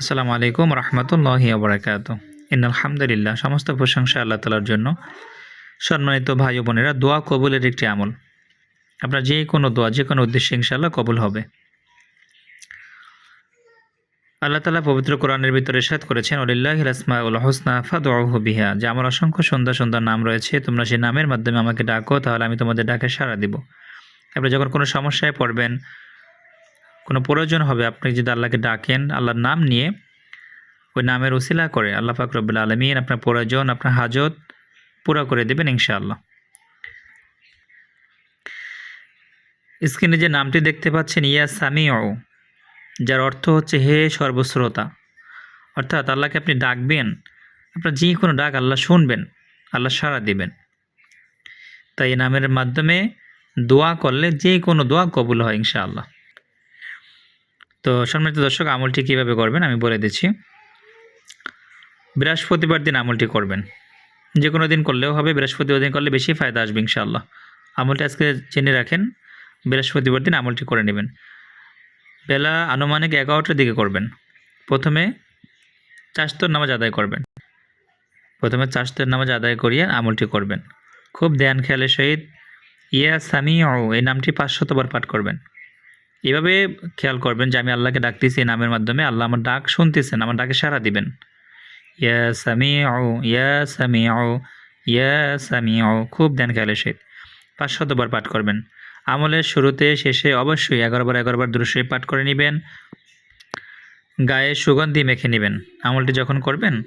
আসসালামু আলাইকুম রহমতুল্লাহি আবরাকাত ইন আলহামদুলিল্লাহ সমস্ত প্রশংসা আল্লাহ তালার জন্য। সম্মানিত ভাই বোনেরা, দোয়া কবুলের একটি আমল। আপনার যে কোনো দোয়া, যে কোনো উদ্দেশ্যে ইনশাআল্লাহ কবুল হবে। আল্লাহ তালা পবিত্র কোরআনের ভিতরে সাত করেছেন অলিল্লাহ রাসমা উল হোসনা ফাদু বিহা। যে আমার অসংখ্য সুন্দর সুন্দর নাম রয়েছে, তোমরা সেই নামের মাধ্যমে আমাকে ডাকো, তাহলে আমি তোমাদের ডাকে সাড়া দিব। আপনি যখন কোনো সমস্যায় পড়বেন কোনো প্রয়োজন হবে, আপনি যদি আল্লাহকে ডাকেন, আল্লাহর নাম নিয়ে ওই নামের উসিলা করে, আল্লাহ ফাকরবুল্লা আলমিন আপনার প্রয়োজন, আপনার হাজত পুরো করে দেবেন ইনশাআল্লাহ। স্ক্রিনে যে নামটি দেখতে পাচ্ছেন, ইয়া সামিও যার অর্থ হচ্ছে, হে সর্বশ্রোতা। অর্থাৎ আল্লাহকে আপনি ডাকবেন, আপনার যে কোনো ডাক আল্লাহ শুনবেন, আল্লাহ সাড়া দিবেন। তাই এই নামের মাধ্যমে দোয়া করলে যে কোনো দোয়া কবুল হয় ইনশাআল্লাহ। তো সম্মানিত দর্শক, আমলটি কীভাবে করবেন আমি বলে দিচ্ছি। বৃহস্পতিবার দিন আমলটি করবেন। যে কোনো দিন করলেও হবে, বৃহস্পতিবার দিন করলে বেশি ফায়দা আসবে ইনশাআল্লাহ। আমলটি আজকে জেনে রাখেন, বৃহস্পতিবার দিন আমলটি করে নেবেন। বেলা আনুমানিক এগারোটার দিকে করবেন। প্রথমে চাষতর নামাজ আদায় করবেন। প্রথমে চাষতর নামাজ আদায় করিয়ে আমলটি করবেন। খুব ধ্যান খেয়ালের সহিত ইয়া সামি এই নামটি পাঁচশতবার পাঠ করবেন। এভাবে খেয়াল করবেন যে আমি আল্লাহকে ডাকতেছি নামের মাধ্যমে, আল্লাহ আমার ডাক শুনতেছেন, আমার ডাকে সাড়া দিবেন। ইয়া সামি ইয়া সামি ইয়া সামি খুব ধ্যান খেয়ালের সহিত পাঁচশতবার পাঠ করবেন। আমলের শুরুতে, শেষে অবশ্যই এগারোবার এগারোবার দৃশ্যে পাঠ করে নেবেন। গায়ে সুগন্ধি মেখে নেবেন। আমলটি যখন করবেন,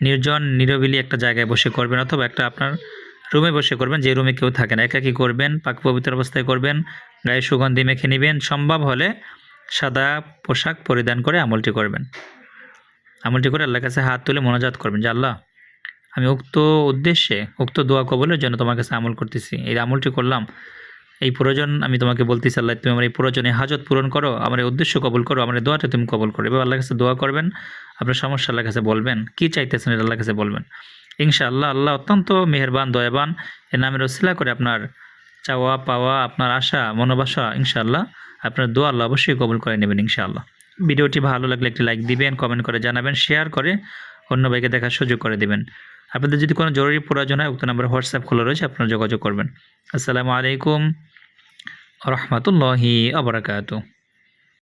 নির্জন নিরবিলি একটা জায়গায় বসে করবেন অথবা একটা আপনার রুমে বসে করবেন, যে রুমে কেউ থাকে না। একাকি করবেন, পাক পবিত্র অবস্থায় করবেন, গায়ে সুগন্ধি মেখে নেবেন, সম্ভব হলে সাদা পোশাক পরিধান করে আমলটি করবেন। আমলটি করে আল্লাহর কাছে হাত তুলে মনোজাত করবেন, যে আল্লাহ, আমি উক্ত উদ্দেশ্যে, উক্ত দোয়া কবলের জন্য তোমার কাছে আমল করতেছি। এই আমলটি করলাম। এই প্রয়োজন আমি তোমাকে বলতেছি, আল্লাহ, তুমি আমার এই প্রয়োজনে হাজত পূরণ করো, আমার এই উদ্দেশ্য কবল করো, আমার দোয়াটা তুমি কবল করো। এবার আল্লাহর কাছে দোয়া করবেন, আপনার সমস্যা আল্লাহর কাছে বলবেন, কী চাইতেছেন এটা আল্লাহর কাছে বলবেন। ইনশাআল্লাহ, আল্লাহ অত্যন্ত মেহেরবান, দয়াবান। এর নামের ওসিলা করে আপনার চাওয়া, পাওয়া, আপনার আশা, মনোবাসা, ইনশাআল্লাহ, আপনার দোয়া আল্লাহ অবশ্যই কবুল করে নেবেন, ইনশাআল্লাহ। ভিডিওটি ভালো লাগলে একটি লাইক দিবেন, কমেন্ট করে জানাবেন, শেয়ার করে অন্য ভাইকে দেখার সুযোগ করে দেবেন। আপনাদের যদি কোনো জরুরি প্রয়োজন হয়, উক্ত নাম্বার হোয়াটসঅ্যাপ খোলা রয়েছে, আপনারা যোগাযোগ করবেন। আসসালামু আলাইকুম রহমতুল্লাহি আবরাকাতু